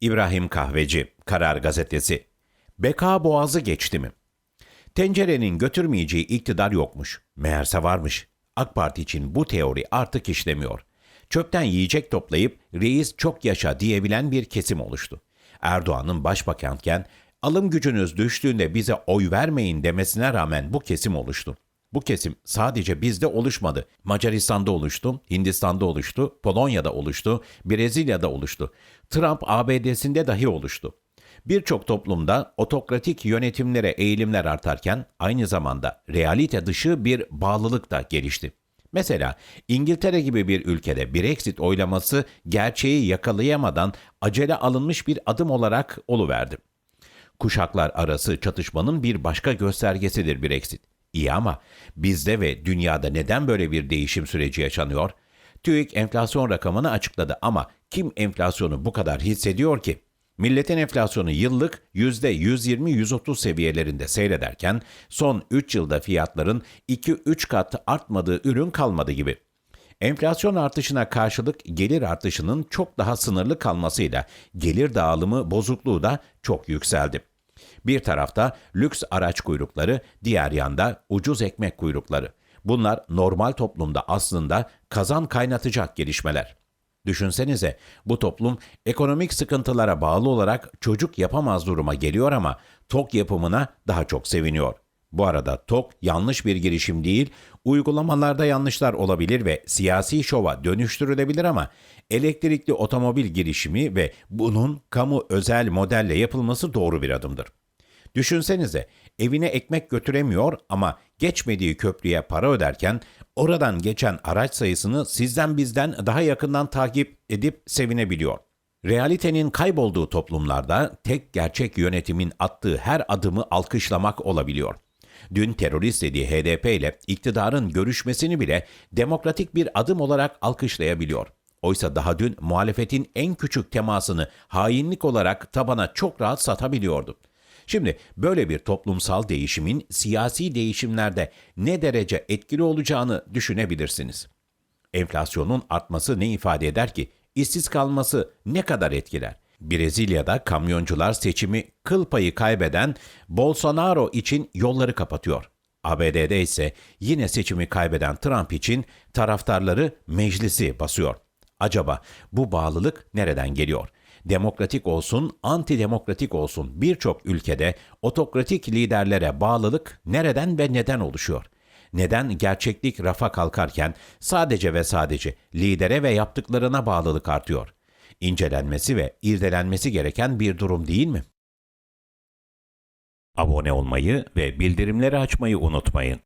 İbrahim Kahveci, Karar Gazetesi. Beka boğazı geçti mi? Tencerenin götürmeyeceği iktidar yokmuş. Meğerse varmış. AK Parti için bu teori artık işlemiyor. Çöpten yiyecek toplayıp reis çok yaşa diyebilen bir kesim oluştu. Erdoğan'ın başbakanken alım gücünüz düştüğünde bize oy vermeyin demesine rağmen bu kesim oluştu. Bu kesim sadece bizde oluşmadı. Macaristan'da oluştu, Hindistan'da oluştu, Polonya'da oluştu, Brezilya'da oluştu. Trump ABD'sinde dahi oluştu. Birçok toplumda otokratik yönetimlere eğilimler artarken aynı zamanda realite dışı bir bağlılık da gelişti. Mesela İngiltere gibi bir ülkede Brexit oylaması gerçeği yakalayamadan acele alınmış bir adım olarak oluverdi. Kuşaklar arası çatışmanın bir başka göstergesidir Brexit. İyi ama bizde ve dünyada neden böyle bir değişim süreci yaşanıyor? TÜİK enflasyon rakamını açıkladı ama kim enflasyonu bu kadar hissediyor ki? Milletin enflasyonu yıllık %120-130 seviyelerinde seyrederken son 3 yılda fiyatların 2-3 kat artmadığı ürün kalmadı gibi. Enflasyon artışına karşılık gelir artışının çok daha sınırlı kalmasıyla gelir dağılımı bozukluğu da çok yükseldi. Bir tarafta lüks araç kuyrukları, diğer yanda ucuz ekmek kuyrukları. Bunlar normal toplumda aslında kazan kaynatacak gelişmeler. Düşünsenize bu toplum ekonomik sıkıntılara bağlı olarak çocuk yapamaz duruma geliyor ama TOK yapımına daha çok seviniyor. Bu arada TOK yanlış bir girişim değil, uygulamalarda yanlışlar olabilir ve siyasi şova dönüştürülebilir ama elektrikli otomobil girişimi ve bunun kamu özel modelle yapılması doğru bir adımdır. Düşünsenize evine ekmek götüremiyor ama geçmediği köprüye para öderken oradan geçen araç sayısını sizden bizden daha yakından takip edip sevinebiliyor. Realitenin kaybolduğu toplumlarda tek gerçek yönetimin attığı her adımı alkışlamak olabiliyor. Dün terörist dediği HDP ile iktidarın görüşmesini bile demokratik bir adım olarak alkışlayabiliyor. Oysa daha dün muhalefetin en küçük temasını hainlik olarak tabana çok rahat satabiliyordu. Şimdi böyle bir toplumsal değişimin siyasi değişimlerde ne derece etkili olacağını düşünebilirsiniz. Enflasyonun artması ne ifade eder ki? İşsiz kalması ne kadar etkiler? Brezilya'da kamyoncular seçimi kıl payı kaybeden Bolsonaro için yolları kapatıyor. ABD'de ise yine seçimi kaybeden Trump için taraftarları meclisi basıyor. Acaba bu bağlılık nereden geliyor? Demokratik olsun, antidemokratik olsun birçok ülkede otokratik liderlere bağlılık nereden ve neden oluşuyor? Neden gerçeklik rafa kalkarken sadece ve sadece lidere ve yaptıklarına bağlılık artıyor? İncelenmesi ve irdelenmesi gereken bir durum değil mi? Abone olmayı ve bildirimleri açmayı unutmayın.